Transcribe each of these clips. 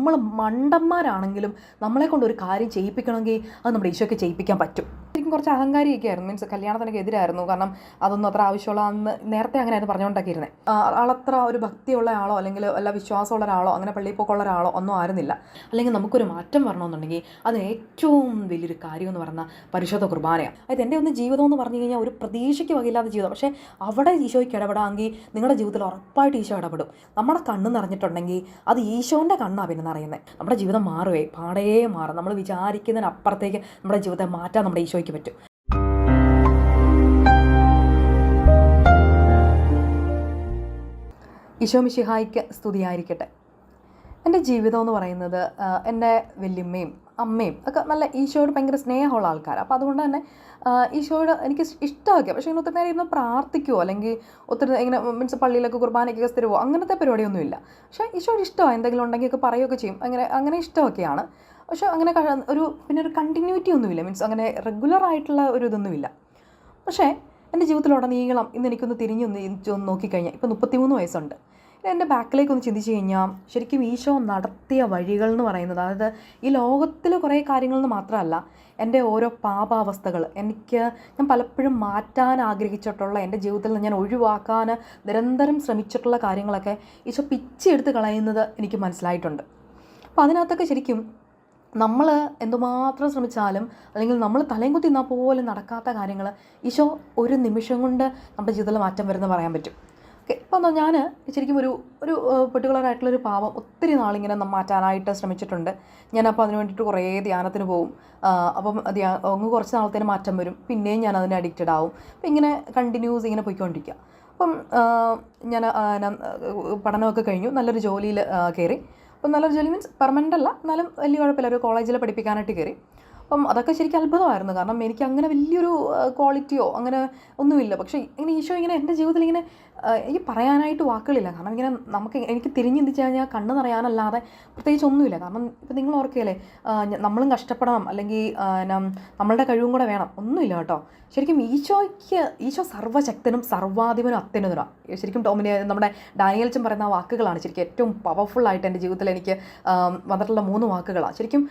നമ്മൾ മണ്ടന്മാരാണെങ്കിലും നമ്മളെ കൊണ്ട് ഒരു കാര്യം ചെയ്യിപ്പിക്കണമെങ്കിൽ അത് നമ്മുടെ ഈശോയ്ക്ക് ചെയ്യിപ്പിക്കാൻ പറ്റും. ശരിക്കും കുറച്ച് അഹങ്കാരിയൊക്കെ ആയിരുന്നു മീൻസ് കല്യാണത്തിനൊക്കെ എതിരായിരുന്നു കാരണം അതൊന്നും അത്ര ആവശ്യമുള്ള അന്ന് നേരത്തെ അങ്ങനെയായിരുന്നു പറഞ്ഞുകൊണ്ടൊക്കെ ഇരുന്നത് ആളത്ര ഒരു ഭക്തിയുള്ള ആളോ അല്ലെങ്കിൽ വല്ല വിശ്വാസമുള്ള ഒരാളോ അങ്ങനെ പള്ളിപ്പോക്കുള്ള ഒരാളോ ഒന്നും ആയിരുന്നില്ല അല്ലെങ്കിൽ നമുക്കൊരു മാറ്റം വരണമെന്നുണ്ടെങ്കിൽ അത് ഏറ്റവും വലിയൊരു കാര്യം എന്ന് പറഞ്ഞാൽ പരിശുദ്ധ കുർബാനയാണ്. അതായത് എന്റെ ഒന്ന് ജീവിതം എന്ന് പറഞ്ഞു കഴിഞ്ഞാൽ ഒരു പ്രതീക്ഷയ്ക്ക് വകയില്ലാത്ത ജീവിതം. പക്ഷേ അവിടെ ഈശോയ്ക്ക് ഇടപെടാമെങ്കിൽ നിങ്ങളുടെ ജീവിതത്തിൽ ഉറപ്പായിട്ട് ഈശോ ഇടപെടും. നമ്മുടെ കണ്ണ് നിറഞ്ഞിട്ടുണ്ടെങ്കിൽ അത് ഈശോന്റെ കണ്ണാണ് പിന്നെ നിറയുന്നത് നമ്മുടെ ജീവിതം മാറുവേ. പാടേ മാറും. നമ്മൾ വിചാരിക്കുന്നതിനപ്പുറത്തേക്ക് നമ്മുടെ ജീവിതത്തെ മാറ്റാൻ നമ്മുടെ ഈശോയ്ക്ക് പറ്റും. ഈശോ മിഷിഹായിക്ക് സ്തുതിയായിരിക്കട്ടെ. എന്റെ ജീവിതം എന്ന് പറയുന്നത് എന്റെ വല്യമ്മയും അമ്മയും ഒക്കെ നല്ല ഈശോയോട് ഭയങ്കര സ്നേഹമുള്ള ആൾക്കാരാണ് അപ്പോൾ അതുകൊണ്ട് തന്നെ ഈശോയോട് എനിക്ക് ഇഷ്ടമൊക്കെ പക്ഷേ ഇങ്ങനെ ഒത്തിരി നേരം ഇരുന്ന് പ്രാർത്ഥിക്കുമോ അല്ലെങ്കിൽ ഒത്തിരി ഇങ്ങനെ മീൻസ് പള്ളിയിലൊക്കെ കുർബാനയ്ക്കൊക്കെ സ്ഥിരമോ അങ്ങനത്തെ പരിപാടിയൊന്നുമില്ല. പക്ഷേ ഈശോയോട് ഇഷ്ടമാണ് എന്തെങ്കിലും ഉണ്ടെങ്കിൽ ഒക്കെ പറയുകയൊക്കെ ചെയ്യും. അങ്ങനെ അങ്ങനെ ഇഷ്ടമൊക്കെയാണ്. പക്ഷേ അങ്ങനെ ഒരു പിന്നെ ഒരു കണ്ടിന്യൂറ്റി ഒന്നുമില്ല. മീൻസ് അങ്ങനെ റെഗുലർ ആയിട്ടുള്ള ഒരു ഇതൊന്നുമില്ല. പക്ഷേ എന്റെ ജീവിതത്തിലുടനീളം ഇന്ന് എനിക്കൊന്ന് തിരിഞ്ഞ് ഒന്ന് നോക്കിക്കഴിഞ്ഞാൽ ഇപ്പോൾ മുപ്പത്തിമൂന്ന് വയസ്സുണ്ട്. എന്റെ ബാക്കിലേക്ക് ഒന്ന് ചിന്തിച്ച് കഴിഞ്ഞാൽ ശരിക്കും ഈശോ നടത്തിയ വഴികൾ എന്ന് പറയുന്നത് അതായത് ഈ ലോകത്തിൽ കുറേ കാര്യങ്ങളെന്ന് മാത്രമല്ല എന്റെ ഓരോ പാപാവസ്ഥകൾ എനിക്ക് ഞാൻ പലപ്പോഴും മാറ്റാൻ ആഗ്രഹിച്ചിട്ടുള്ള എന്റെ ജീവിതത്തിൽ നിന്ന് ഞാൻ ഒഴിവാക്കാൻ നിരന്തരം ശ്രമിച്ചിട്ടുള്ള കാര്യങ്ങളൊക്കെ ഈശോ പിച്ചെടുത്ത് കളയുന്നത് എനിക്ക് മനസ്സിലായിട്ടുണ്ട്. അപ്പോൾ അതിനകത്തൊക്കെ ശരിക്കും നമ്മൾ എന്തുമാത്രം ശ്രമിച്ചാലും അല്ലെങ്കിൽ നമ്മൾ തലയും കുത്തി നിന്നാൽ പോലും നടക്കാത്ത കാര്യങ്ങൾ ഈശോ ഒരു നിമിഷം കൊണ്ട് നമ്മുടെ ജീവിതത്തിൽ മാറ്റം വരുന്ന പറയാൻ പറ്റും. ഓക്കെ ഇപ്പോൾ ഞാൻ ശരിക്കും ഒരു ഒരു പെർട്ടിക്കുലർ പാവം ഒത്തിരി നാളിങ്ങനെ മാറ്റാനായിട്ട് ശ്രമിച്ചിട്ടുണ്ട്. ഞാനപ്പോൾ അതിന് വേണ്ടിയിട്ട് കുറേ ധ്യാനത്തിന് പോവും. അപ്പം ധ്യാ കുറച്ച് നാളത്തേന് മാറ്റം വരും. പിന്നെയും ഞാൻ അതിന് അഡിക്റ്റഡ് ആവും. അപ്പം ഇങ്ങനെ കണ്ടിന്യൂസ് ഇങ്ങനെ പോയിക്കൊണ്ടിരിക്കുക അപ്പം ഞാൻ പഠനമൊക്കെ കഴിഞ്ഞു. നല്ലൊരു ജോലിയിൽ കയറി അപ്പം നല്ലൊരു ജോലി മീൻസ് പെർമനന്റ് അല്ല. എന്നാലും വലിയ കുഴപ്പമില്ല. ഒരു കോളേജിൽ പഠിപ്പിക്കാനായിട്ട് കയറി. അപ്പം അതൊക്കെ ശരിക്കും അത്ഭുതമായിരുന്നു. കാരണം എനിക്ക് അങ്ങനെ വലിയൊരു ക്വാളിറ്റിയോ അങ്ങനെ ഒന്നുമില്ല. പക്ഷേ ഇങ്ങനെ ഈശോ ഇങ്ങനെ എന്റെ ജീവിതത്തിൽ ഇങ്ങനെ എനിക്ക് പറയാനായിട്ട് വാക്കുകളില്ല. കാരണം ഇങ്ങനെ നമുക്ക് എനിക്ക് തിരിഞ്ഞ് ചിന്തിച്ച് കഴിഞ്ഞാൽ കണ്ണ് നിറയാനല്ലാതെ പ്രത്യേകിച്ച് ഒന്നുമില്ല. കാരണം ഇപ്പം നിങ്ങൾ ഓർക്കുകയല്ലേ നമ്മളും കഷ്ടപ്പെടണം. അല്ലെങ്കിൽ നമ്മളുടെ കഴിവും കൂടെ വേണം. ഒന്നുമില്ല കേട്ടോ. ശരിക്കും ഈശോയ്ക്ക് ഈശോ സർവശക്തനും സർവാധിപനും അത്യുന്നതനാണ് ശരിക്കും ടോമിന് നമ്മുടെ ഡാനിയൽച്ചൻ പറയുന്ന ആ വാക്കുകളാണ് ശരിക്കും ഏറ്റവും പവർഫുള്ളായിട്ട് എന്റെ ജീവിതത്തിൽ എനിക്ക് വന്നിട്ടുള്ള മൂന്ന് വാക്കുകളാണ്. ശരിക്കും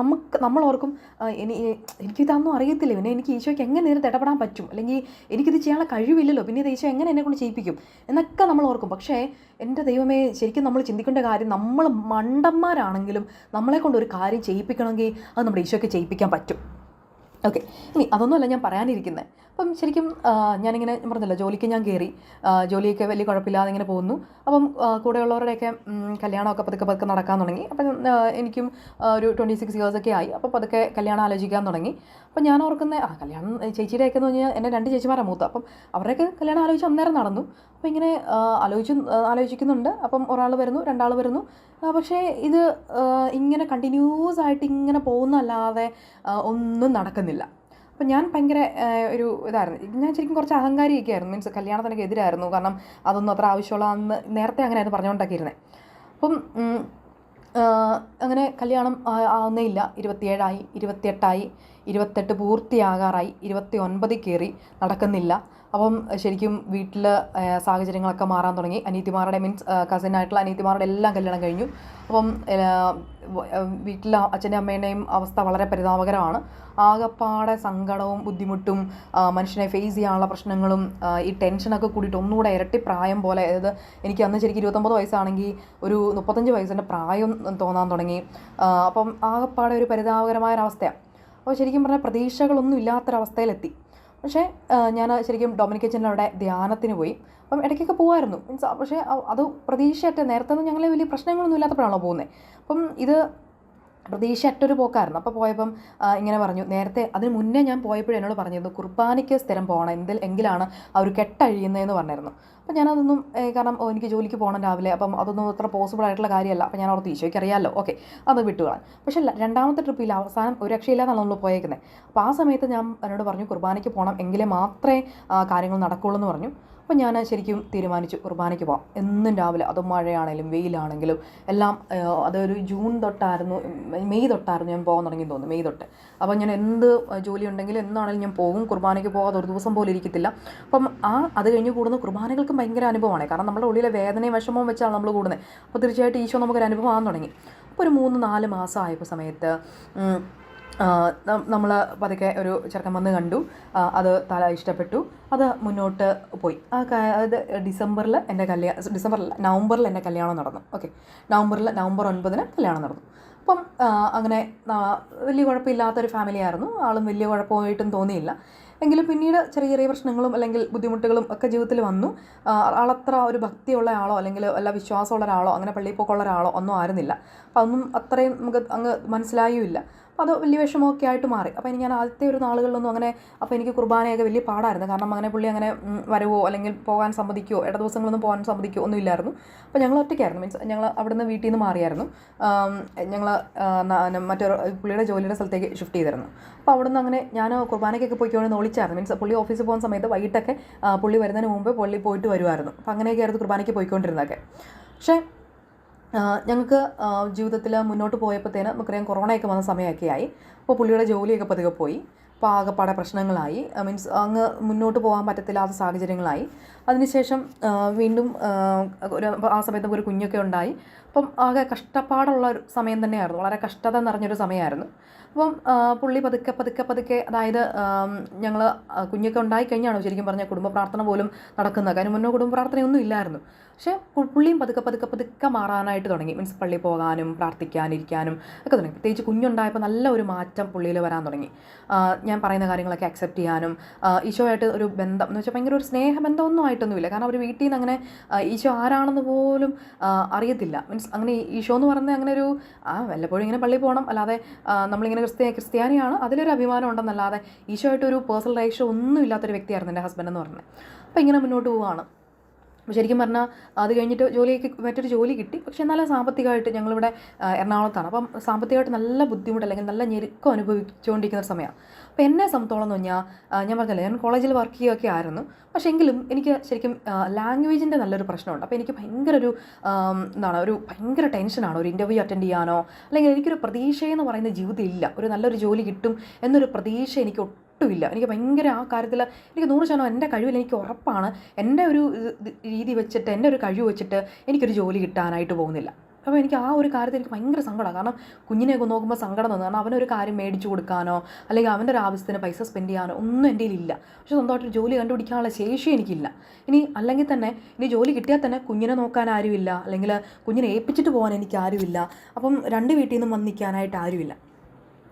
നമുക്ക് നമ്മൾ ഓർക്കും ഇനി എനിക്കിതൊന്നും അറിയത്തില്ല. പിന്നെ എനിക്ക് ഈശോയ്ക്ക് എങ്ങനെ നേരത്തെ ഇടപെടാൻ പറ്റും? അല്ലെങ്കിൽ എനിക്കിത് ചെയ്യാനുള്ള കഴിവില്ലല്ലോ. പിന്നെ ഇത് ഈശോ എങ്ങനെ എന്നെ കൊണ്ട് ചെയ്യിപ്പിക്കും? എന്നൊക്കെ നമ്മൾ ഓർക്കും. പക്ഷേ എന്റെ ദൈവമേ ശരിക്കും നമ്മൾ ചിന്തിക്കേണ്ട കാര്യം നമ്മൾ മണ്ടന്മാരാണെങ്കിലും നമ്മളെ കൊണ്ട് ഒരു കാര്യം ചെയ്യിപ്പിക്കണമെങ്കിൽ അത് നമ്മുടെ ഈശോയ്ക്ക് ചെയ്യിപ്പിക്കാൻ പറ്റും. ഓക്കെ. ഇനി അതൊന്നുമല്ല ഞാൻ പറയാനിരിക്കുന്നത് അപ്പം ശരിക്കും ഞാനിങ്ങനെ ഞാൻ പറഞ്ഞല്ലോ ജോലിക്ക് ഞാൻ കയറി ജോലിയൊക്കെ വലിയ കുഴപ്പമില്ലാതെ ഇങ്ങനെ പോകുന്നു. അപ്പം കൂടെയുള്ളവരുടെയൊക്കെ കല്യാണമൊക്കെ പതുക്കെ പതുക്കെ നടക്കാൻ തുടങ്ങി. അപ്പം എനിക്കും ഒരു ട്വന്റി സിക്സ് ഇയേഴ്സൊക്കെ ആയി. അപ്പം പതുക്കെ കല്യാണം ആലോചിക്കാൻ തുടങ്ങി. അപ്പം ഞാൻ ഓർക്കുന്ന ആ കല്യാണം ചേച്ചിയുടെയൊക്കെ എന്ന് പറഞ്ഞാൽ എന്റെ രണ്ട് ചേച്ചിമാരാണ് മൂത്ത. അപ്പം അവരുടെയൊക്കെ കല്യാണം ആലോചിച്ച് അന്നേരം നടന്നു. അപ്പം ഇങ്ങനെ ആലോചിച്ച് ആലോചിക്കുന്നുണ്ട്. അപ്പം ഒരാൾ വരുന്നു രണ്ടാൾ വരുന്നു. പക്ഷേ ഇത് ഇങ്ങനെ കണ്ടിന്യൂസ് ആയിട്ട് ഇങ്ങനെ പോകുന്നല്ലാതെ ഒന്നും നടക്കുന്നില്ല. അപ്പം ഞാൻ ഭയങ്കര ഒരു ഇതായിരുന്നു. ഞാൻ ശരിക്കും കുറച്ച് അഹങ്കാരിയൊക്കെ ആയിരുന്നു. മീൻസ് കല്യാണത്തിനൊക്കെ എതിരായിരുന്നു. കാരണം അതൊന്നും അത്ര ആവശ്യമുള്ള അന്ന് നേരത്തെ അങ്ങനെയായിരുന്നു പറഞ്ഞുകൊണ്ടൊക്കെ അപ്പം അങ്ങനെ കല്യാണം ആവുന്നേ ഇല്ല ഇരുപത്തിയേഴായി ഇരുപത്തിയെട്ടായി ഇരുപത്തെട്ട് പൂർത്തിയാകാറായി ഇരുപത്തി ഒൻപതിൽ കയറി നടക്കുന്നില്ല. അപ്പം ശരിക്കും വീട്ടിൽ സാഹചര്യങ്ങളൊക്കെ മാറാൻ തുടങ്ങി. അനീതിമാരുടെ മീൻസ് കസിനായിട്ടുള്ള അനീതിമാരുടെ എല്ലാം കല്യാണം കഴിഞ്ഞു. അപ്പം വീട്ടിലെ അച്ഛന്റെ അമ്മേന്റെയും അവസ്ഥ വളരെ പരിതാപകരമാണ്. ആകപ്പാടെ സങ്കടവും ബുദ്ധിമുട്ടും മനുഷ്യനെ ഫേസ് ചെയ്യാനുള്ള പ്രശ്നങ്ങളും ഈ ടെൻഷനൊക്കെ കൂടിയിട്ട് ഒന്നുകൂടെ ഇരട്ടി പ്രായം പോലെ അതായത് എനിക്ക് അന്ന് ശരിക്കും ഇരുപത്തൊമ്പത് വയസ്സാണെങ്കിൽ ഒരു മുപ്പത്തഞ്ച് വയസ്സിന്റെ പ്രായം തോന്നാൻ തുടങ്ങി. അപ്പം ആകപ്പാടെ ഒരു പരിതാപകരമായ ഒരവസ്ഥയാണ്. അപ്പോൾ ശരിക്കും പറഞ്ഞാൽ പ്രതീക്ഷകളൊന്നും ഇല്ലാത്തൊരവസ്ഥയിലെത്തി. പക്ഷേ ഞാൻ ശരിക്കും ഡൊമിനിക് കിച്ചനിൽ അവിടെ ധ്യാനത്തിന് പോയി. അപ്പം ഇടയ്ക്കൊക്കെ പോകുമായിരുന്നു മീൻസ് പക്ഷേ അത് പ്രതീക്ഷയായിട്ട് നേരത്തെ ഒന്നും ഞങ്ങളെ വലിയ പ്രശ്നങ്ങളൊന്നും ഇല്ലാത്തപ്പോഴാണല്ലോ പോകുന്നത് അപ്പം ഇത് പ്രതീക്ഷയറ്റൊരു പോക്കായിരുന്നു. അപ്പോൾ പോയപ്പം ഇങ്ങനെ പറഞ്ഞു നേരത്തെ അതിന് മുന്നേ ഞാൻ പോയപ്പോഴും എന്നോട് പറഞ്ഞിരുന്നു കുർബാനയ്ക്ക് സ്ഥിരം പോകണം എന്തിൽ എങ്കിലാണ് ആ ഒരു കെട്ടഴിയുന്നതെന്ന് പറഞ്ഞിരുന്നു. അപ്പോൾ ഞാനതൊന്നും കാരണം എനിക്ക് ജോലിക്ക് പോകണം രാവിലെ അപ്പം അതൊന്നും അത്ര പോസിബിൾ ആയിട്ടുള്ള കാര്യമല്ല അപ്പം ഞാൻ ഓർത്ത് ഈശോയ്ക്ക് അറിയാമല്ലോ ഓക്കെ അത് വിട്ടുകളാൻ പക്ഷേ രണ്ടാമത്തെ ട്രിപ്പിൽ അവസാനം ഒരു രക്ഷയില്ലാന്നാണ് നമ്മൾ പോയേക്കുന്നത് അപ്പോൾ ആ സമയത്ത് ഞാൻ എന്നോട് പറഞ്ഞു കുർബാനയ്ക്ക് പോകണം എങ്കിലേ മാത്രമേ കാര്യങ്ങൾ നടക്കുള്ളൂ എന്ന് പറഞ്ഞു. അപ്പം ഞാൻ ശരിക്കും തീരുമാനിച്ചു കുർബാനയ്ക്ക് പോകാം എന്നും രാവിലെ അത് മഴയാണെങ്കിലും വെയിലാണെങ്കിലും എല്ലാം അതൊരു ജൂൺ തൊട്ടായിരുന്നു മെയ് തൊട്ടായിരുന്നു ഞാൻ പോകാൻ തുടങ്ങി തോന്നുന്നു മെയ് തൊട്ട്. അപ്പോൾ ഞാൻ എന്ത് ജോലി ഉണ്ടെങ്കിലും എന്നാണെങ്കിലും ഞാൻ പോകും കുർബാനയ്ക്ക് പോകാതെ ഒരു ദിവസം പോലും ഇരിക്കത്തില്ല. അപ്പം ആ അത് കഴിഞ്ഞ് കൂടുന്ന കുർബാനകൾക്കും ഭയങ്കര അനുഭവമാണ്. കാരണം നമ്മുടെ ഉള്ളിലെ വേദനയും വിഷമവും വെച്ചാണ് നമ്മൾ കൂടുന്നത്. അപ്പോൾ തീർച്ചയായിട്ടും ഈശോ നമുക്കൊരു അനുഭവം ആകാൻ തുടങ്ങി. അപ്പോൾ ഒരു മൂന്ന് നാല് മാസം ആയപ്പോൾ സമയത്ത് നമ്മൾ പതുക്കെ ഒരു ചെറുക്കൻ വന്ന് കണ്ടു. അത് തല ഇഷ്ടപ്പെട്ടു. അത് മുന്നോട്ട് പോയി. ആ അത് ഡിസംബറിൽ എന്റെ കല്യാണം ഡിസംബറിൽ നവംബറിൽ എന്റെ കല്യാണം നടന്നു. ഓക്കെ. നവംബറിൽ നവംബർ ഒൻപതിന് കല്യാണം നടന്നു. അപ്പം അങ്ങനെ വലിയ കുഴപ്പമില്ലാത്തൊരു ഫാമിലി ആയിരുന്നു. ആളും വലിയ കുഴപ്പമായിട്ടും തോന്നിയില്ല. എങ്കിലും പിന്നീട് ചെറിയ ചെറിയ പ്രശ്നങ്ങളും അല്ലെങ്കിൽ ബുദ്ധിമുട്ടുകളും ഒക്കെ ജീവിതത്തിൽ വന്നു. ആളത്ര ഒരു ഭക്തിയുള്ള ആളോ അല്ലെങ്കിൽ വല്ല വിശ്വാസമുള്ള ഒരാളോ അങ്ങനെ പള്ളിയിൽ പോക്കുള്ള ഒരാളോ ഒന്നും ആയിരുന്നില്ല. അപ്പം അതൊന്നും അത്രയും നമുക്ക് അങ്ങ് മനസ്സിലായുമില്ല അത് വലിയ വിഷമമൊക്കെ ആയിട്ട് മാറി. അപ്പോൾ എനിക്ക് ഞാൻ ആദ്യത്തെ ഒരു നാളുകളിലൊന്നും അങ്ങനെ അപ്പോൾ എനിക്ക് കുർബാനയൊക്കെ വലിയ പാടായിരുന്നു. കാരണം അങ്ങനെ പുള്ളി അങ്ങനെ വരുവോ അല്ലെങ്കിൽ പോകാൻ സമ്മതിക്കുമോ ഇട ദിവസങ്ങളൊന്നും പോകാൻ സമ്മതിക്കുമോ ഒന്നും ഇല്ലായിരുന്നു. അപ്പോൾ ഞങ്ങൾ ഒറ്റയ്ക്കായിരുന്നു. മീൻസ് ഞങ്ങൾ അവിടുന്ന് വീട്ടിൽ നിന്ന് മാറിയായിരുന്നു. ഞങ്ങൾ മറ്റൊരു പുള്ളിയുടെ ജോലിയുടെ സ്ഥലത്തേക്ക് ഷിഫ്റ്റ് ചെയ്തിരുന്നു. അപ്പോൾ അവിടുന്ന് അങ്ങനെ ഞാൻ കുർബാനയ്ക്കൊക്കെ പോയിക്കൊണ്ട് ഒളിച്ചായിരുന്നു മീൻസ് പുള്ളി ഓഫീസിൽ പോകുന്ന സമയത്ത് വൈകിട്ടൊക്കെ പുള്ളി വരുന്നതിന് മുമ്പ് പുള്ളി പോയിട്ട് വരുമായിരുന്നു അപ്പോൾ അങ്ങനെയൊക്കെ ആയിരുന്നു കുർബാനയ്ക്ക് പോയിക്കൊണ്ടിരുന്നതൊക്കെ. പക്ഷേ ഞങ്ങൾക്ക് ജീവിതത്തിൽ മുന്നോട്ട് പോയപ്പോഴത്തേന് നമുക്കറിയാം കൊറോണയൊക്കെ വന്ന സമയമൊക്കെ ആയി. അപ്പോൾ പുള്ളിയുടെ ജോലിയൊക്കെ പതുക്കെ പോയി. അപ്പോൾ ആകെപ്പാടെ പ്രശ്നങ്ങളായി. മീൻസ് അങ്ങ് മുന്നോട്ട് പോകാൻ പറ്റത്തില്ലാത്ത സാഹചര്യങ്ങളായി. അതിനുശേഷം വീണ്ടും ഒരു ആ സമയത്ത് ഒരു കുഞ്ഞൊക്കെ ഉണ്ടായി. അപ്പം ആകെ കഷ്ടപ്പാടുള്ള ഒരു സമയം തന്നെയായിരുന്നു. വളരെ കഷ്ടത നിറഞ്ഞൊരു സമയമായിരുന്നു. അപ്പം പുള്ളി പതുക്കെ പതുക്കെ പതുക്കെ അതായത് ഞങ്ങൾ കുഞ്ഞൊക്കെ ഉണ്ടായി കഴിഞ്ഞാണ് ശരിക്കും പറഞ്ഞാൽ കുടുംബ പ്രാർത്ഥന പോലും നടക്കുന്നത്? കാര്യം മുന്നോ കുടുംബ പ്രാർത്ഥനയൊന്നും ഇല്ലായിരുന്നു. പക്ഷേ പുള്ളിയും പതുക്കെ പതുക്കെ പതുക്കെ മാറാനായിട്ട് തുടങ്ങി. മീൻസ് പള്ളി പോകാനും പ്രാർത്ഥിക്കാനിരിക്കാനും ഒക്കെ തുടങ്ങി. പ്രത്യേകിച്ച് കുഞ്ഞുണ്ടായപ്പോൾ നല്ല ഒരു മാറ്റം പുള്ളിയിൽ വരാൻ തുടങ്ങി. ഞാൻ പറയുന്ന കാര്യങ്ങളൊക്കെ അക്സെപ്റ്റ് ചെയ്യാനും ഈശോയായിട്ട് ഒരു ബന്ധം എന്ന് വെച്ചാൽ ഭയങ്കര ഒരു സ്നേഹബന്ധമൊന്നും ആയിട്ടൊന്നുമില്ല. കാരണം അവർ വീട്ടിൽ നിന്ന് അങ്ങനെ ഈശോ ആരാണെന്ന് പോലും അറിയത്തില്ല. മീൻസ് അങ്ങനെ ഈ ഈശോ എന്ന് പറയുന്നത് അങ്ങനെ ഒരു ആ വല്ലപ്പോഴും ഇങ്ങനെ പള്ളിയിൽ പോകണം അല്ലാതെ നമ്മളിങ്ങനെ ക്രിസ്ത്യ ക്രിസ്ത്യാനിയാണ്. അതിലൊരു അഭിമാനം ഉണ്ടെന്നല്ലാതെ ഈശോ ഒരു പേഴ്സണൽ റിലേഷൻ ഒന്നും ഇല്ലാത്തൊരു വ്യക്തിയായിരുന്നു എന്റെ ഹസ്ബൻഡ് എന്ന് പറഞ്ഞത് അപ്പോൾ ഇങ്ങനെ മുന്നോട്ട് പോവുകയാണ് ശരിക്കും പറഞ്ഞാൽ അത് കഴിഞ്ഞിട്ട് ജോലിയൊക്കെ മറ്റൊരു ജോലി കിട്ടി. പക്ഷേ എന്നാലും സാമ്പത്തികമായിട്ട് ഞങ്ങളിവിടെ എറണാകുളത്താണ്. അപ്പം സാമ്പത്തികമായിട്ട് നല്ല ബുദ്ധിമുട്ട് അല്ലെങ്കിൽ നല്ല ഞെരുക്കം അനുഭവിച്ചുകൊണ്ടിരിക്കുന്ന സമയമാണ് അപ്പോൾ എന്നെ സംബന്ധിച്ചോളം എന്ന് പറഞ്ഞാൽ ഞാൻ പറഞ്ഞല്ലോ ഞാൻ കോളേജിൽ വർക്ക് ചെയ്യുകയൊക്കെ ആയിരുന്നു. പക്ഷേ എങ്കിലും എനിക്ക് ശരിക്കും ലാംഗ്വേജിന്റെ നല്ലൊരു പ്രശ്നമുണ്ട്. അപ്പോൾ എനിക്ക് ഭയങ്കര ഒരു എന്താണ് ഒരു ഭയങ്കര ടെൻഷനാണ്. ഒരു ഇന്റർവ്യൂ അറ്റൻഡ് ചെയ്യാനോ അല്ലെങ്കിൽ എനിക്കൊരു പ്രതീക്ഷയെന്ന് പറയുന്ന ജീവിതത്തിൽ ഇല്ല. ഒരു നല്ലൊരു ജോലി കിട്ടും എന്നൊരു പ്രതീക്ഷ എനിക്ക് ഒട്ടുമില്ല എനിക്ക് ഭയങ്കര ആ കാര്യത്തിൽ എനിക്ക് നൂറ് ശതമാനം എന്റെ കഴിവിൽ എനിക്ക് ഉറപ്പാണ്. എന്റെ ഒരു രീതി വെച്ചിട്ട് എന്റെ ഒരു കഴിവ് വെച്ചിട്ട് എനിക്കൊരു ജോലി കിട്ടാനായിട്ട് പോകുന്നില്ല. അപ്പോൾ എനിക്ക് ആ ഒരു കാര്യത്തിൽ എനിക്ക് ഭയങ്കര സങ്കടമാണ്. കാരണം കുഞ്ഞിനെയൊക്കെ നോക്കുമ്പോൾ സങ്കടം തോന്നുന്നു കാരണം അവനൊരു കാര്യം മേടിച്ചു കൊടുക്കാനോ അല്ലെങ്കിൽ അവന്റെ ഒരു ആവശ്യത്തിന് പൈസ സ്പെൻഡ് ചെയ്യാനോ ഒന്നും എന്റെ ഇല്ല. പക്ഷേ സ്വന്തമായിട്ടൊരു ജോലി കണ്ടുപിടിക്കാനുള്ള ശേഷി എനിക്കില്ല. ഇനി അല്ലെങ്കിൽ തന്നെ ഇനി ജോലി കിട്ടിയാൽ തന്നെ കുഞ്ഞിനെ നോക്കാൻ ആരുമില്ല. അല്ലെങ്കിൽ കുഞ്ഞിനെ ഏൽപ്പിച്ചിട്ട് പോകാൻ എനിക്ക് ആരുമില്ല. അപ്പം രണ്ട് വീട്ടിൽ നിന്നും വന്നിക്കാനായിട്ട് ആരുമില്ല.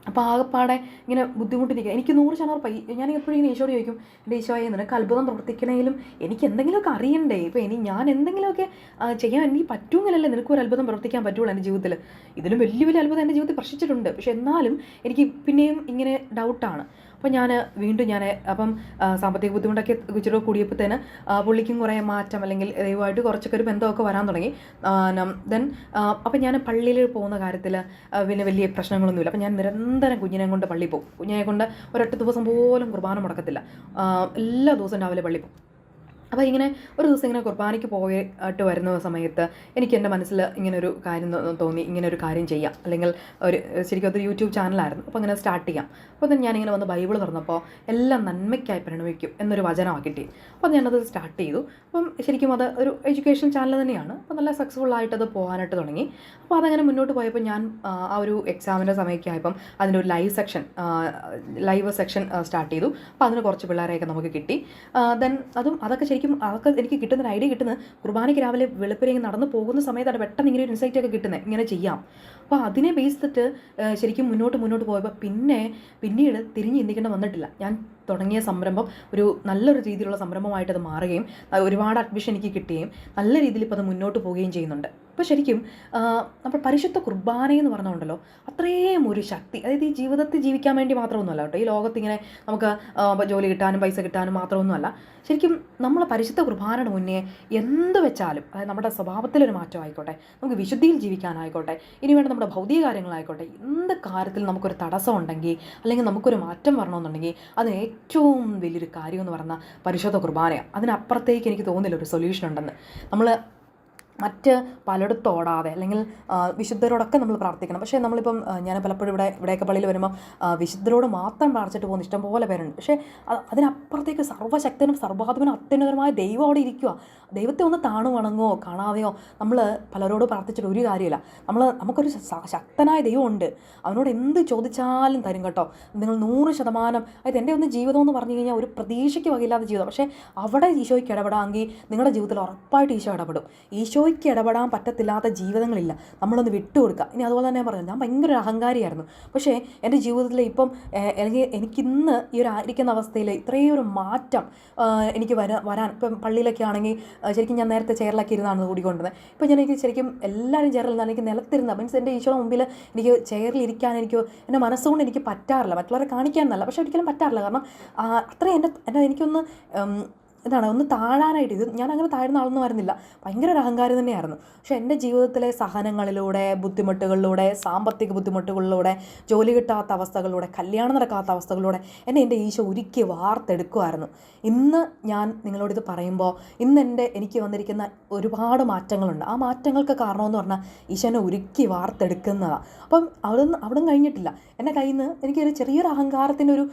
അപ്പോൾ ആകെപ്പാടെ ഇങ്ങനെ ബുദ്ധിമുട്ടിരിക്കുക. എനിക്ക് നൂറ് ശതമാനം പൈ ഞാൻ എപ്പോഴും ഇങ്ങനെ ഈശോട് ചോദിക്കും എന്റെ ഈശോയെ നിനക്ക് അത്ഭുതം പ്രവർത്തിക്കണമെങ്കിലും എനിക്ക് എന്തെങ്കിലുമൊക്കെ അറിയണ്ടേ? ഇപ്പോൾ ഇനി ഞാൻ എന്തെങ്കിലുമൊക്കെ ചെയ്യാൻ എനിക്ക് പറ്റുമെങ്കിലല്ലേ നിനക്ക് ഒരു അത്ഭുതം പ്രവർത്തിക്കാൻ പറ്റുള്ളൂ എന്റെ ജീവിതത്തിൽ ഇതിലും വലിയ വലിയ അത്ഭുതം എന്റെ ജീവിതത്തിൽ പ്രശ്നിച്ചിട്ടുണ്ട്. പക്ഷെ എന്നാലും എനിക്ക് പിന്നെയും ഇങ്ങനെ ഡൗട്ടാണ് അപ്പോൾ ഞാൻ വീണ്ടും ഞാൻ അപ്പം സാമ്പത്തിക ബുദ്ധിമുട്ടൊക്കെ കുച്ചിട്ട് കൂടിയപ്പോൾ തന്നെ പുള്ളിക്കും കുറേ മാറ്റം അല്ലെങ്കിൽ ദൈവമായിട്ട് കുറച്ചൊക്കെ ഒരു ബന്ധമൊക്കെ വരാൻ തുടങ്ങി. ദെൻ അപ്പം ഞാൻ പള്ളിയിൽ പോകുന്ന കാര്യത്തിൽ പിന്നെ വലിയ പ്രശ്നങ്ങളൊന്നുമില്ല. അപ്പം ഞാൻ നിരന്തരം കുഞ്ഞിനെ കൊണ്ട് പള്ളി പോകും. കുഞ്ഞിനെ കൊണ്ട് ഒരൊറ്റ ദിവസം പോലും കുർബാന മുടക്കത്തില്ല. എല്ലാ ദിവസവും രാവിലെ പള്ളി പോകും. അപ്പോൾ ഇങ്ങനെ ഒരു ദിവസം ഇങ്ങനെ കുർബാനയ്ക്ക് പോയിട്ട് വരുന്ന സമയത്ത് എനിക്ക് എന്റെ മനസ്സിൽ ഇങ്ങനെ ഒരു കാര്യം തോന്നി ഇങ്ങനെ ഒരു കാര്യം ചെയ്യാം. അല്ലെങ്കിൽ ഒരു ശരിക്കും അതൊരു യൂട്യൂബ് ചാനലായിരുന്നു. അപ്പോൾ അങ്ങനെ സ്റ്റാർട്ട് ചെയ്യാം. അപ്പോൾ തന്നെ ഞാനിങ്ങനെ വന്ന് ബൈബിൾ തുറന്നപ്പോൾ എല്ലാം നന്മയ്ക്കായി പരിണമിക്കും എന്നൊരു വചനമാണ് കിട്ടി. അപ്പോൾ ഞാനത് സ്റ്റാർട്ട് ചെയ്തു. അപ്പം ശരിക്കും അത് ഒരു എഡ്യൂക്കേഷൻ ചാനൽ തന്നെയാണ്. അപ്പോൾ നല്ല സക്സസ്ഫുൾ ആയിട്ട് അത് പോകാനായിട്ട് തുടങ്ങി. അപ്പോൾ അതങ്ങനെ മുന്നോട്ട് പോയപ്പോൾ ഞാൻ ആ, ഒരു എക്സാമിന്റെ സമയമൊക്കെ ആയപ്പം അതിന്റെ ഒരു live session live session start ചെയ്തു. അപ്പോൾ അതിന് കുറച്ച് പിള്ളേരെയൊക്കെ നമുക്ക് കിട്ടി. ദെൻ അതും അതൊക്കെ ശരിക്കും അതൊക്കെ എനിക്ക് കിട്ടുന്ന ഒരു ഐഡിയ കിട്ടുന്നത്. കുർബാനയ്ക്ക് രാവിലെ വെളുപ്പിനെ നടന്നു പോകുന്ന സമയത്താണ് പെട്ടെന്ന് ഇങ്ങനെ ഒരു ഇൻസൈറ്റ് ഒക്കെ കിട്ടുന്നത്. ഇങ്ങനെ ചെയ്യാം. അപ്പോൾ അതിനെ ബേസ് ചെയ്തിട്ട് ശരിക്കും മുന്നോട്ട് മുന്നോട്ട് പോയപ്പോൾ പിന്നെ പിന്നീട് തിരിഞ്ഞ് ചിന്തിക്കേണ്ട വന്നിട്ടില്ല. ഞാൻ തുടങ്ങിയ സംരംഭം ഒരു നല്ലൊരു രീതിയിലുള്ള സംരംഭമായിട്ട് അത് മാറുകയും ഒരുപാട് അഡ്മിഷൻ എനിക്ക് കിട്ടുകയും നല്ല രീതിയിൽ ഇപ്പോൾ അത് മുന്നോട്ട് പോവുകയും ചെയ്യുന്നുണ്ട്. അപ്പോൾ ശരിക്കും നമ്മൾ പരിശുദ്ധ കുർബാന എന്ന് പറഞ്ഞുകൊണ്ടല്ലോ അത്രയും ഒരു ശക്തി അതായത് ഈ ജീവിതത്തിൽ ജീവിക്കാൻ വേണ്ടി മാത്രമൊന്നുമല്ല കേട്ടോ ഈ ലോകത്തിങ്ങനെ നമുക്ക് ജോലി കിട്ടാനും പൈസ കിട്ടാനും മാത്രമൊന്നുമല്ല ശരിക്കും നമ്മൾ പരിശുദ്ധ കുർബാനയുടെ മുന്നേ എന്ത് വെച്ചാലും അതായത് നമ്മുടെ സ്വഭാവത്തിലൊരു മാറ്റം ആയിക്കോട്ടെ നമുക്ക് വിശുദ്ധിയിൽ ജീവിക്കാനായിക്കോട്ടെ ഇനി വേണ്ട നമ്മുടെ ഭൗതിക കാര്യങ്ങളായിക്കോട്ടെ എന്ത് കാര്യത്തിൽ നമുക്കൊരു തടസ്സം ഉണ്ടെങ്കിൽ അല്ലെങ്കിൽ നമുക്കൊരു മാറ്റം വരണമെന്നുണ്ടെങ്കിൽ അതിന് ഏറ്റവും വലിയൊരു കാര്യം എന്ന് പറഞ്ഞാൽ പരിശുദ്ധ കുർബാനയാണ് അതിനപ്പുറത്തേക്ക് എനിക്ക് തോന്നില്ല ഒരു സൊല്യൂഷൻ ഉണ്ടെന്ന്. നമ്മൾ മറ്റ് പലയിടത്തും ഓടാതെ അല്ലെങ്കിൽ വിശുദ്ധരോടൊക്കെ നമ്മൾ പ്രാർത്ഥിക്കണം. പക്ഷേ നമ്മളിപ്പം ഞാൻ പലപ്പോഴും ഇവിടെ ഇവിടെയൊക്കെ പള്ളിയിൽ വരുമ്പോൾ വിശുദ്ധരോട് മാത്രം പ്രാർത്ഥിച്ചിട്ട് പോകുന്ന ഇഷ്ടംപോലെ പേരുണ്ട്. പക്ഷേ അത് അതിനപ്പുറത്തേക്ക് സർവശക്തനും സർവാത്മനും അത്യുന്നതമായ ദൈവം അവിടെ ഇരിക്കുക ദൈവത്തെ ഒന്ന് താണു വണങ്ങോ കാണാതെയോ നമ്മൾ പലരോട് പ്രാർത്ഥിച്ചിട്ട് ഒരു കാര്യമില്ല. നമ്മൾ നമുക്കൊരു ശക്തനായ ദൈവമുണ്ട്. അവനോട് എന്ത് ചോദിച്ചാലും തരും കേട്ടോ. നിങ്ങൾ നൂറ് ശതമാനം അതായത് എന്റെ ഒന്ന് ജീവിതം എന്ന് പറഞ്ഞു കഴിഞ്ഞാൽ ഒരു പ്രതീക്ഷയ്ക്ക് വകയില്ലാത്ത ജീവിതം. പക്ഷേ അവിടെ ഈശോയ്ക്ക് ഇടപെടാമെങ്കിൽ നിങ്ങളുടെ ജീവിതത്തിൽ ഉറപ്പായിട്ട് ഈശോ ഇടപെടും. ഈശോയ്ക്ക് ഇടപെടാൻ പറ്റത്തില്ലാത്ത ജീവിതങ്ങളില്ല. നമ്മളൊന്ന് വിട്ടുകൊടുക്കുക. ഇനി അതുപോലെ തന്നെ പറഞ്ഞു ഞാൻ ഭയങ്കര അഹങ്കാരിയായിരുന്നു. പക്ഷേ എന്റെ ജീവിതത്തിൽ ഇപ്പം അല്ലെങ്കിൽ എനിക്ക് എനിക്കിന്ന് ഈ ഒരു ആയിരിക്കുന്ന അവസ്ഥയിൽ ഇത്രയും ഒരു മാറ്റം എനിക്ക് വരാ വരാൻ ഇപ്പം പള്ളിയിലൊക്കെ ആണെങ്കിൽ ശരിക്കും ഞാൻ നേരത്തെ ചെയറിലൊക്കെ ഇരുന്നാണ് കൂടിക്കൊണ്ടിരുന്നത്. ഇപ്പം ഞാൻ എനിക്ക് ശരിക്കും എല്ലാവരും ചെയറിൽ നിന്നാണ് എനിക്ക് നിലത്തിരുന്ന മീൻസ് എന്റെ ഈശോയുടെ മുമ്പിൽ എനിക്ക് ചെയറിൽ എനിക്ക് എന്റെ മനസ്സുകൊണ്ട് എനിക്ക് പറ്റാറില്ല. മറ്റുള്ളവരെ കാണിക്കാൻ എന്നല്ല പക്ഷേ ഒരിക്കലും പറ്റാറില്ല. കാരണം അത്രയും എന്റെ എന്റെ എനിക്കൊന്ന് ഉം, ഇതാണ് ഒന്ന് താഴാനായിട്ട്. ഇത് ഞാൻ അങ്ങനെ താഴ്ന്ന ആളൊന്നും ആയിരുന്നില്ല. ഭയങ്കര ഒരു അഹങ്കാരം തന്നെയായിരുന്നു. പക്ഷെ എന്റെ ജീവിതത്തിലെ സഹനങ്ങളിലൂടെ ബുദ്ധിമുട്ടുകളിലൂടെ സാമ്പത്തിക ബുദ്ധിമുട്ടുകളിലൂടെ ജോലി കിട്ടാത്ത അവസ്ഥകളിലൂടെ കല്യാണം നടക്കാത്ത അവസ്ഥകളിലൂടെ എന്നെ എന്റെ ഈശോ ഒരുക്കി വാർത്തെടുക്കുമായിരുന്നു ഇന്ന് ഞാൻ നിങ്ങളോട് ഇത് പറയുമ്പോൾ ഇന്ന് എന്റെ എനിക്ക് വന്നിരിക്കുന്ന ഒരുപാട് മാറ്റങ്ങളുണ്ട്. ആ മാറ്റങ്ങൾക്ക് കാരണമെന്ന് പറഞ്ഞാൽ ഈശോ എന്നെ ഉരുക്കി വാർത്തെടുക്കുന്നതാണ് അപ്പം അവിടെ അവിടെ കഴിഞ്ഞിട്ടില്ല. എന്റെ കയ്യിൽ നിന്ന് എനിക്കൊരു ചെറിയൊരു അഹങ്കാരത്തിന്റെ ഒരു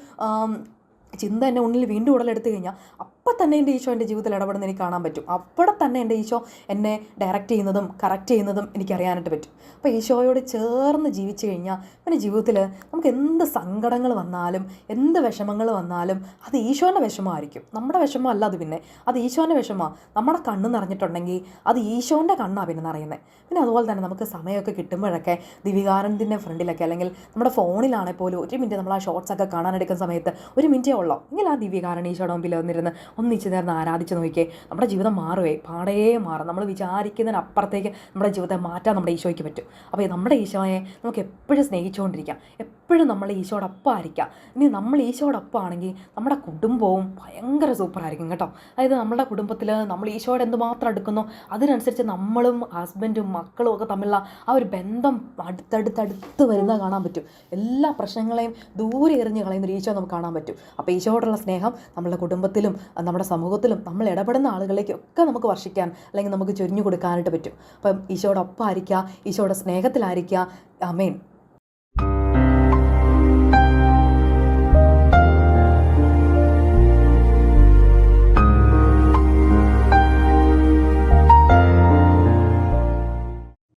ചിന്ത എന്റെ ഉള്ളിൽ വീണ്ടും ഉടലെടുത്ത് കഴിഞ്ഞാൽ അപ്പം തന്നെ എന്റെ ഈശോ എന്റെ ജീവിതത്തിൽ ഇടപെടുന്ന എനിക്ക് കാണാൻ പറ്റും. അവിടെ തന്നെ എന്റെ ഈശോ എന്നെ ഡയറക്റ്റ് ചെയ്യുന്നതും കറക്റ്റ് ചെയ്യുന്നതും എനിക്ക് അറിയാനായിട്ട് പറ്റും. അപ്പോൾ ഈശോയോട് ചേർന്ന് ജീവിച്ചു കഴിഞ്ഞാൽ പിന്നെ ജീവിതത്തിൽ നമുക്ക് എന്ത് സങ്കടങ്ങൾ വന്നാലും എന്ത് വിഷമങ്ങൾ വന്നാലും അത് ഈശോന്റെ വിഷമമായിരിക്കും. നമ്മുടെ വിഷമമല്ല അത് പിന്നെ. അത് ഈശോന്റെ വിഷമമാണ്. നമ്മുടെ കണ്ണ് നിറഞ്ഞിട്ടുണ്ടെങ്കിൽ അത് ഈശോന്റെ കണ്ണാണ് പിന്നെ നിറയുന്നത് പിന്നെ അതുപോലെ തന്നെ നമുക്ക് സമയമൊക്കെ കിട്ടുമ്പോഴൊക്കെ ദിവികാനന്ദിന്റെ ഫ്രണ്ടിലൊക്കെ അല്ലെങ്കിൽ നമ്മുടെ ഫോണിലാണെങ്കിൽ പോലും ഒരു മിനിറ്റ് നമ്മൾ ആ ഷോർട്സ് ഒക്കെ കാണാനെടുക്കുന്ന സമയത്ത് ഒരു മിനിറ്റേ ഉള്ളൂ? എങ്കിൽ ആ ദിവ്യകാരണ ഈശോയുടെ മുമ്പിൽ വന്നിരുന്ന് ഒന്നിച്ച് നേർന്ന് ആരാധിച്ച് നോക്കിയേ. നമ്മുടെ ജീവിതം മാറുവേ പാടേ മാറും. നമ്മൾ വിചാരിക്കുന്നതിനപ്പുറത്തേക്ക് നമ്മുടെ ജീവിതത്തെ മാറ്റാൻ നമ്മുടെ ഈശോയ്ക്ക് പറ്റും. അപ്പോൾ നമ്മുടെ ഈശോയെ നമുക്ക് എപ്പോഴും സ്നേഹിച്ചുകൊണ്ടിരിക്കാം. എപ്പോഴും നമ്മൾ ഈശോടൊപ്പം ആയിരിക്കാം. ഇനി നമ്മൾ ഈശോടൊപ്പം ആണെങ്കിൽ നമ്മുടെ കുടുംബവും ഭയങ്കര സൂപ്പറായിരിക്കും കേട്ടോ. അതായത് നമ്മുടെ കുടുംബത്തിൽ നമ്മൾ ഈശോയോട് എന്തുമാത്രം അടുക്കുന്നോ അതിനനുസരിച്ച് നമ്മളും ഹസ്ബൻഡും മക്കളും ഒക്കെ തമ്മിലുള്ള ആ ഒരു ബന്ധം അടുത്തടുത്തടുത്ത് വരുന്നത് കാണാൻ പറ്റും. എല്ലാ പ്രശ്നങ്ങളെയും ദൂരെ എറിഞ്ഞ് കളയുന്ന ഒരു ഈശോ നമുക്ക് കാണാൻ പറ്റും. അപ്പോൾ ഈശോയോടുള്ള സ്നേഹം നമ്മുടെ കുടുംബത്തിലും നമ്മുടെ സമൂഹത്തിലും നമ്മൾ ഇടപെടുന്ന ആളുകളിലേക്കൊക്കെ നമുക്ക് വർഷിക്കാൻ അല്ലെങ്കിൽ നമുക്ക് ചൊരിഞ്ഞു കൊടുക്കാനായിട്ട് പറ്റും. അപ്പം ഈശോടൊപ്പം ആയിരിക്കുക ഈശോയുടെ സ്നേഹത്തിലായിരിക്കുക. അമേൻ